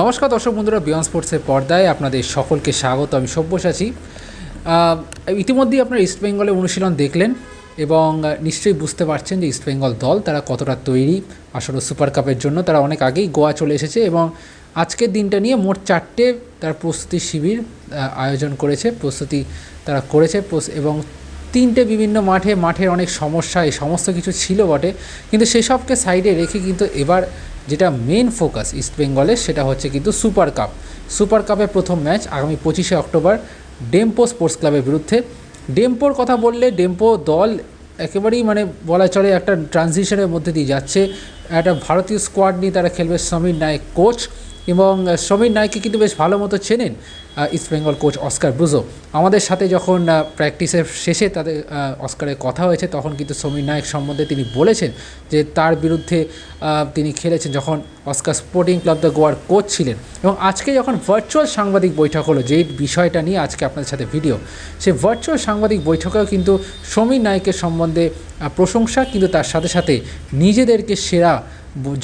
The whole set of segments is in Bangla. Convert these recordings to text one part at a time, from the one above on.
নমস্কার দর্শক বন্ধুরা বিয়ন স্পোর্টসের পর্দায় আপনাদের সকলকে স্বাগত। আমি সব্যসাচী। ইতিমধ্যেই আপনারা ইস্টবেঙ্গলের অনুশীলন দেখলেন এবং নিশ্চয়ই বুঝতে পারছেন যে ইস্টবেঙ্গল দল তারা কতটা তৈরি। আসলে সুপার কাপের জন্য তারা অনেক আগেই গোয়া চলে এসেছে এবং আজকের দিনটা নিয়ে মোট চারটে তার প্রস্তুতি শিবির আয়োজন করেছে, প্রস্তুতি তারা করেছে এবং তিনটে বিভিন্ন মাঠে, মাঠের অনেক সমস্যা, এই সমস্ত কিছু ছিল বটে। কিন্তু সেসবকে সাইডে রেখে কিন্তু এবার যেটা মেন ফোকাস ইস্টবেঙ্গলের সেটা হচ্ছে কিন্তু সুপার কাপ সুপার কাপের প্রথম ম্যাচ আগামী পঁচিশে অক্টোবর ডেম্পো স্পোর্টস ক্লাবের বিরুদ্ধে। ডেম্পোর কথা বললে ডেম্পো দল একেবারেই মানে বলা চলে একটা ট্রানজিশনের মধ্যে দিয়ে যাচ্ছে। একটা ভারতীয় স্কোয়াড নিয়ে তারা খেলবে সমীর নায়ক কোচ এবং সমীর নায়ককে কিন্তু বেশ ভালো মতো চেনেন। East Bengal coach Oscar Bruzon আমাদের সাথে যখন প্র্যাকটিসের শেষে তাদের অস্কারের কথা হয়েছে, তখন কিন্তু সমীর নায়ক সম্বন্ধে তিনি বলেছেন যে তার বিরুদ্ধে তিনি খেলেছেন যখন অস্কার স্পোর্টিং ক্লাব দ্য গোয়ার কোচ ছিলেন। এবং আজকে যখন ভার্চুয়াল সাংবাদিক বৈঠক হলো, যেই বিষয়টা নিয়ে আজকে আপনাদের সাথে ভিডিও সেই ভার্চুয়াল সাংবাদিক বৈঠকেও কিন্তু সমীর নায়কের সম্বন্ধে প্রশংসা কিন্তু তার সাথে সাথে নিজেদেরকে সেরা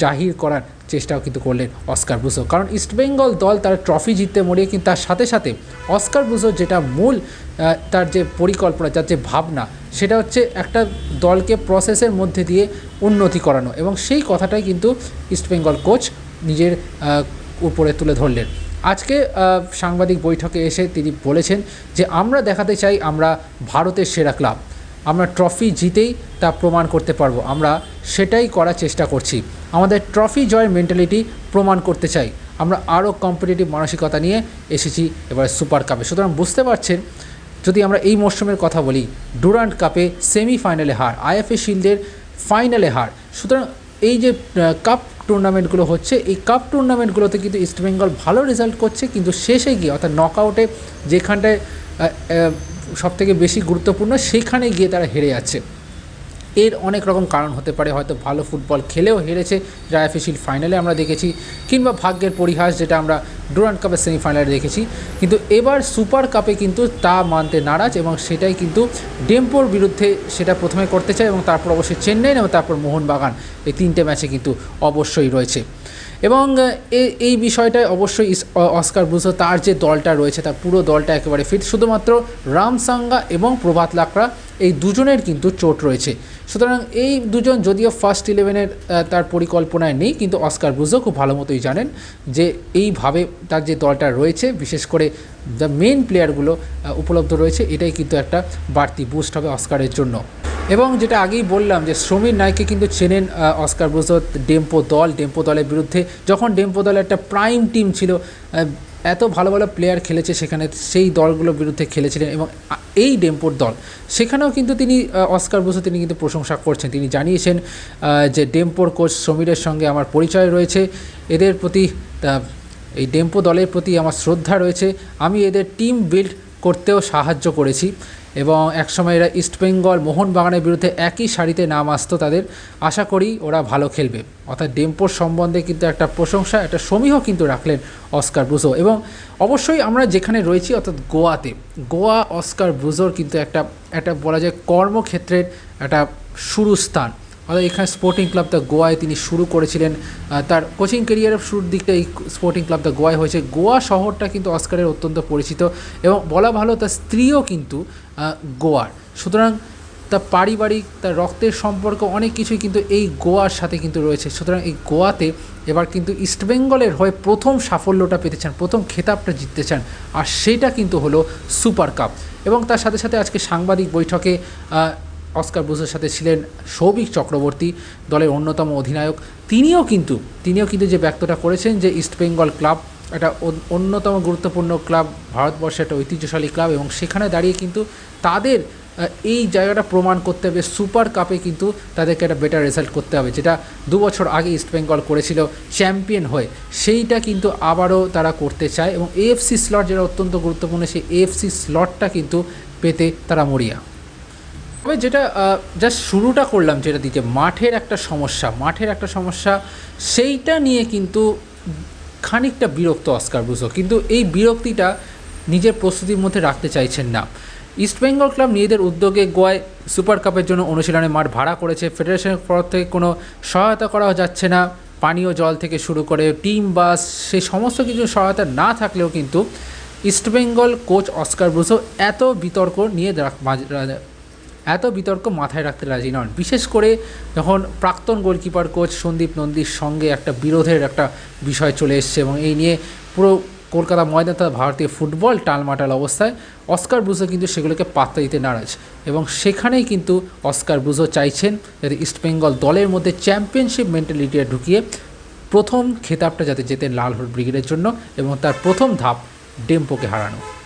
জাহির করার চেষ্টাও কিন্তু করলেন অস্কার ব্রুজো কারণ ইস্টবেঙ্গল দল তার ট্রফি জিততে মরিয়ে কিন্তু তার সাথে সাথে অস্কার ব্রুজোর যেটা মূল তার যে পরিকল্পনা, তার যে ভাবনা, সেটা হচ্ছে একটা দলকে প্রসেসের মধ্যে দিয়ে উন্নতি করানো এবং সেই কথাটাই কিন্তু ইস্টবেঙ্গল কোচ নিজের উপরে তুলে ধরলেন। আজকে সাংবাদিক বৈঠকে এসে তিনি বলেছেন যে, আমরা দেখাতে চাই আমরা ভারতের সেরা ক্লাব আমরা ট্রফি জিতেই তা প্রমাণ করতে পারব। আমরা সেটাই করার চেষ্টা করছি। আমাদের ট্রফি জয়ের মেন্টালিটি প্রমাণ করতে চাই। আমরা আরও কম্পিটিটিভ মানসিকতা নিয়ে এসেছি এবার সুপার কাপে সুতরাং বুঝতে পারছেন, যদি আমরা এই মরশুমের কথা বলি ডুরান্ট কাপে সেমিফাইনালে হার আইএফএ শিল্ডের ফাইনালে হার। সুতরাং এই যে কাপ টুর্নামেন্টগুলো হচ্ছে, এই কাপ টুর্নামেন্টগুলোতে কিন্তু ইস্টবেঙ্গল ভালো রেজাল্ট করছে, কিন্তু শেষে গিয়ে, অর্থাৎ নকআউটে যেখানটায় সব থেকে বেশি গুরুত্বপূর্ণ, সেইখানে গিয়ে তারা হেরে যাচ্ছে। এর অনেক রকম কারণ হতে পারে, হয়তো ভালো ফুটবল খেলেও হেরেছে রায়ফিশিল ফাইনালে আমরা দেখেছি, কিংবা ভাগ্যের পরিহাস যেটা আমরা ডুরান্ট কাপের সেমিফাইনালে দেখেছি। কিন্তু এবার সুপার কাপে কিন্তু তা মানতে নারাজ এবং সেটাই কিন্তু ডেম্পোর বিরুদ্ধে সেটা প্রথমে করতে চায় এবং তারপর অবশ্যই চেন্নাই এবং তারপর মোহনবাগান এই তিনটে ম্যাচে কিন্তু অবশ্যই রয়েছে। এবং এই বিষয়টায় অবশ্যই অস্কার ব্রুজো তার যে দলটা রয়েছে তার পুরো দলটা একেবারে ফিট শুধুমাত্র রামসাঙ্গা এবং প্রভাত লাকড়া এই দুজনের কিন্তু চোট রয়েছে। সুতরাং এই দুজন যদিও ফার্স্ট ইলেভেনের তার পরিকল্পনায় নেই, কিন্তু অস্কার ব্রুজো খুব ভালো মতোই জানেন যে এইভাবে তার যে দলটা রয়েছে, বিশেষ করে দ্য মেন প্লেয়ারগুলো উপলব্ধ রয়েছে, এটাই কিন্তু একটা বাড়তি বুস্ট হবে অস্কারের জন্য। এবং যেটা আগেই বললাম যে সমীর নায়ককে কিন্তু চেনেন অস্কার ব্রুজো ডেম্পো দল। ডেম্পো দলের বিরুদ্ধে যখন ডেম্পো দলের একটা প্রাইম টিম ছিল এত ভালো ভালো প্লেয়ার খেলেছে সেখানে, সেই দলগুলোর বিরুদ্ধে খেলেছিলেন এবং এই ডেম্পোর দল। সেখানেও কিন্তু তিনি অস্কার ব্রুজো তিনি কিন্তু প্রশংসা করছেন। তিনি জানিয়েছেন যে ডেম্পোর কোচ সমীরের সঙ্গে আমার পরিচয় রয়েছে। এদের প্রতি এই ডেম্পো দলের প্রতি আমার শ্রদ্ধা রয়েছে। আমি এদের টিম বিল্ড করতেও সাহায্য করেছি এবং একসময় এরা ইস্টবেঙ্গল মোহনবাগানের বিরুদ্ধে একই সারিতে নাম আসতো তাদের। আশা করি ওরা ভালো খেলবে। অর্থাৎ ডেম্পোর সম্বন্ধে কিন্তু একটা প্রশংসা, একটা সমীহ কিন্তু রাখলেন অস্কার ব্রুজো। এবং অবশ্যই আমরা যেখানে রয়েছি, অর্থাৎ গোয়াতে, গোয়া অস্কার ব্রুজোর কিন্তু একটা একটা বলা যায় কর্মক্ষেত্রের একটা শুরু স্থান অর্থাৎ এখানে স্পোর্টিং ক্লাব দ্য গোয়ায় তিনি শুরু করেছিলেন। তার কোচিং কেরিয়ারের শুরুর দিকটা এই স্পোর্টিং ক্লাব দ্য গোয়ায় হয়েছে। গোয়া শহরটা কিন্তু অস্কারের অত্যন্ত পরিচিত এবং বলা ভালো তার স্ত্রীও কিন্তু গোয়ার। সুতরাং তার পারিবারিক, তার রক্তের সম্পর্ক অনেক কিছুই কিন্তু এই গোয়ার সাথে কিন্তু রয়েছে। সুতরাং এই গোয়াতে এবার কিন্তু ইস্টবেঙ্গলের হয়ে প্রথম সাফল্যটা পেতে চান, প্রথম খেতাবটা জিততে চান। আর সেটা কিন্তু হলো সুপার কাপ এবং তার সাথে সাথে আজকে সাংবাদিক বৈঠকে অস্কার ব্রুজের সাথে ছিলেন সৌভিক চক্রবর্তী দলের অন্যতম অধিনায়ক। তিনিও কিন্তু তিনিও কিন্তু যে ব্যক্তটা করেছেন যে ইস্টবেঙ্গল ক্লাব একটা অন্যতম গুরুত্বপূর্ণ ক্লাব, ভারতবর্ষের একটা ঐতিহ্যশালী ক্লাব এবং সেখানে দাঁড়িয়ে কিন্তু তাদের এই জায়গাটা প্রমাণ করতে হবে, সুপার কাপে কিন্তু তাদেরকে একটা বেটার রেজাল্ট করতে হবে, যেটা দু বছর আগে ইস্টবেঙ্গল করেছিল চ্যাম্পিয়ন হয়ে। সেইটা কিন্তু আবারও তারা করতে চায় এবং এএফসি স্লট যেটা অত্যন্ত গুরুত্বপূর্ণ, সেই এএফসি স্লটটা কিন্তু পেতে তারা মরিয়া। তবে যেটা জাস্ট শুরুটা করলাম যেটা দিতে, মাঠের একটা সমস্যা, মাঠের একটা সমস্যা, সেইটা নিয়ে কিন্তু খানিকটা বিরক্ত অস্কার ব্রুজো কিন্তু এই বিরক্তিটা নিজের প্রস্তুতির মধ্যে রাখতে চাইছেন না। ইস্টবেঙ্গল ক্লাব নিজেদের উদ্যোগে গোয়ায় সুপার কাপের জন্য অনুশীলনের মাঠ ভাড়া করেছে। ফেডারেশনের তরফ থেকে কোনো সহায়তা করা যাচ্ছে না। পানীয় জল থেকে শুরু করে টিম, বাস সেই সমস্ত কিছু সহায়তা না থাকলেও কিন্তু ইস্টবেঙ্গল কোচ অস্কার ব্রুসো এত বিতর্ক নিয়ে এত বিতর্ক মাথায় রাখতে রাজি নন। বিশেষ করে যখন প্রাক্তন গোলকিপার কোচ সন্দীপ নন্দীর সঙ্গে একটা বিরোধের একটা বিষয় চলে এসছে এবং এই নিয়ে পুরো কলকাতা ময়দান তথা ভারতীয় ফুটবল টালমাটাল অবস্থায় অস্কার ব্রুজো কিন্তু সেগুলোকে পাত্তা দিতে নারাজ এবং সেখানেই কিন্তু অস্কার ব্রুজো চাইছেন যাতে ইস্টবেঙ্গল দলের মধ্যে চ্যাম্পিয়নশিপ মেন্টালিটিটা ঢুকিয়ে প্রথম খেতাবটা যাতে যেতে লাল হলুদ ব্রিগেডের জন্য এবং তার প্রথম ধাপ ডেম্পোকে হারানো।